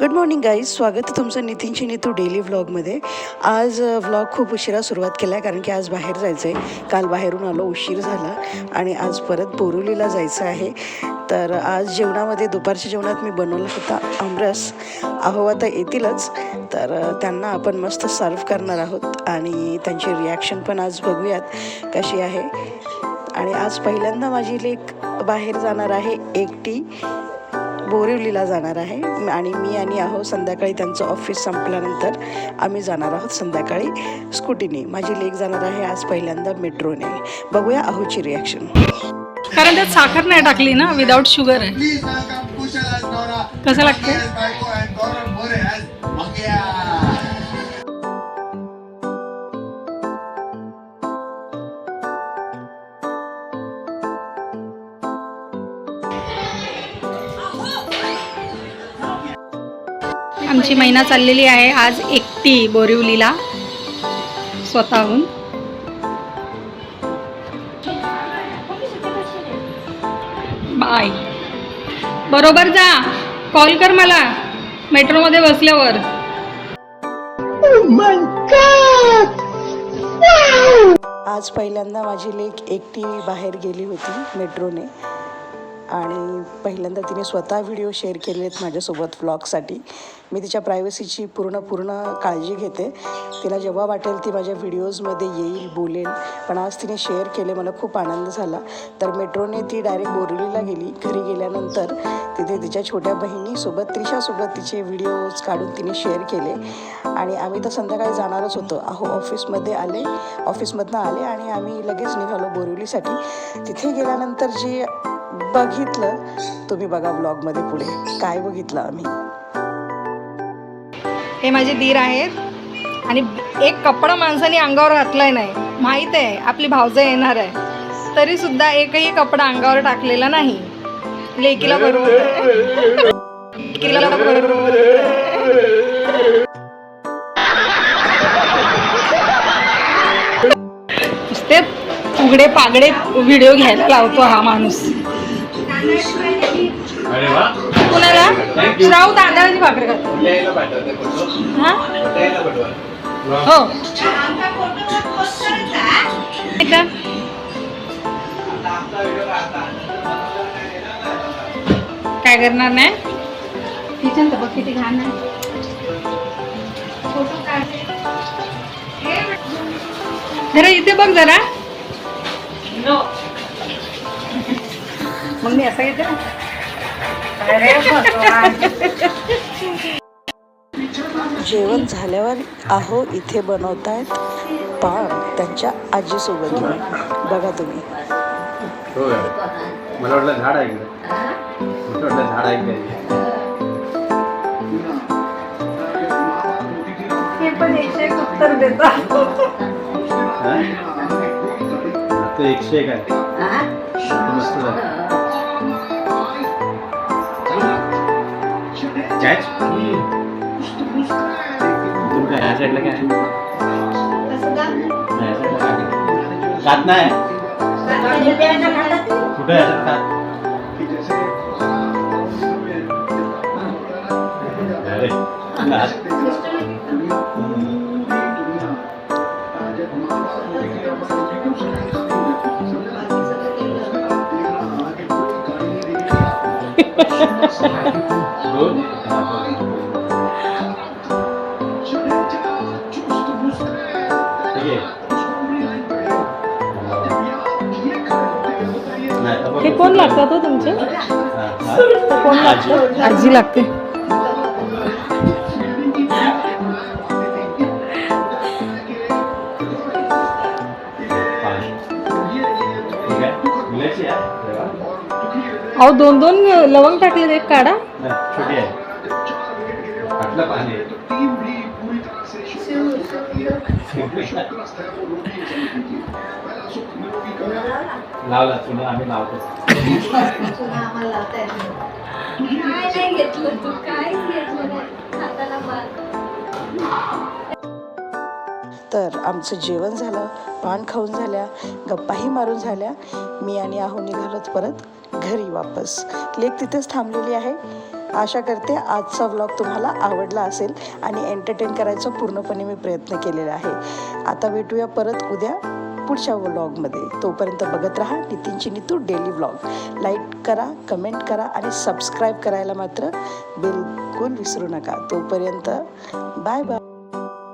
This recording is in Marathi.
गुड मॉर्निंग गाईज स्वागत आहे तुमचं नितीनची नीतू डेली व्लॉगमध्ये आज व्लॉग खूप उशिरा सुरुवात केला आहे कारण की आज बाहेर जायचं आहे काल बाहेरून आलो उशीर झाला आणि आज परत बोरुलीला जायचं आहे. तर आज जेवणामध्ये दुपारच्या जेवणात मी बनवला होता आमरस. अहो आता येतीलच. तर त्यांना आपण मस्त सर्व करणार आहोत आणि त्यांची रिॲक्शन पण आज बघूयात कशी आहे. आणि आज पहिल्यांदा माझी लेक बाहेर जाणार आहे एकटी. बोरिवलीला जाणार आहे. आणि मी आणि आहो संध्याकाळी त्यांचं ऑफिस संपल्यानंतर आम्ही जाणार आहोत संध्याकाळी स्कूटीने. माझी लेक जाणार आहे आज पहिल्यांदा मेट्रोने. बघूया आहोची रिॲक्शन कारण त्यात साखर नाही टाकली ना विदाऊट शुगर आहे. कसं लागतं? आमची महिना चाललेली आहे आज एकटी बोरिवलीला स्वतःहून. बाय. बरोबर जा. कॉल कर मला. मेट्रोमध्ये बसल्यावर. आज पहिल्यांदा माझी लेक एकटी बाहेर गेली होती मेट्रोने. आणि पहिल्यांदा तिने स्वतः व्हिडिओ शेअर केले आहेत माझ्यासोबत व्लॉगसाठी मी तिच्या प्रायव्हसीची पूर्ण पूर्ण काळजी घेते. तिला जेव्हा वाटेल ती माझ्या व्हिडिओजमध्ये येईल बोलेल. पण आज तिने शेअर केले मला खूप आनंद झाला. तर मेट्रोने ती डायरेक्ट बोरलीला गेली. घरी गेल्यानंतर तिथे तिच्या छोट्या बहिणीसोबत त्रिशासोबत तिचे व्हिडिओज काढून तिने शेअर केले. आणि आम्ही तर संध्याकाळी जाणारच होतो. अहो ऑफिसमध्ये आले. ऑफिसमधनं आले आणि आम्ही लगेच निघालो बोरिवलीसाठी. तिथे गेल्यानंतर जे बघितलं तुम्ही बघा ब्लॉगमध्ये पुढे. काय बघितलं आम्ही? हे माझे दीर आहेत. आणि एक कपडा माणसाने अंगावर घातलाय नाही. माहीत आहे आपली भावजं येणार आहे. तरी सुद्धा एकही कपडा अंगावर टाकलेला नाही. लेकीला बरोबर. लेकीला बरोबर. नुसते उघडे पागडे व्हिडिओ घ्यायला लावतो हा माणूस. कुणाला श्राव तांदळाची भाकरी खातो हा? हो. हे का? काय करणार नाही? किचन तर बघ किती घाण आहे. जरा इथे बघ जरा. मग मी असं ना जेवण झाल्यावर आहो इथे बनवतायत पान त्यांच्या आजीसोबत घेऊन बघा तुम्ही हो का? मला वाटलं झाड आहे इकडे मला वाटलं झाड आहे इकडे. हे पण एकशे एक उत्तर देतात हा? आता एकशे एक आहे आता मस्त झालं. Catch? तुम्ही ह्या साईडला काय आहे? नाही, ह्या साईडला काय नाही कुठे आहे याच्यात अरे, कात. हे कोण लागतात हो तुमचे हा, हा. कोण लागतं आजी लागते अहो दोन दोन लवंग टाकले एक काढा. नाही, छोटी आहे. आटलं पाणी. आहे. लावला चुना आम्ही लावतो. काय नाही घेतलं तू काय घेतलं नाही हाताला मार तर आमचं जेवण झालं पान खाऊन झाल्या गप्पाही मारून झाल्या. मी आणि आहो निघालोत परत घरी वापस. लेख तिथेच थांबलेली आहे. आशा करते आजचा व्लॉग तुम्हाला आवडला असेल आणि एंटरटेन करायचा पूर्णपणे मी प्रयत्न केलेला आहे. आता भेटूया परत उद्या पुढच्या व्लॉगमध्ये तोपर्यंत बघत राहा नितीनची नितू डेली व्लॉग लाईक करा कमेंट करा आणि सबस्क्राईब करायला मात्र बिलकुल विसरू नका. तोपर्यंत बाय बाय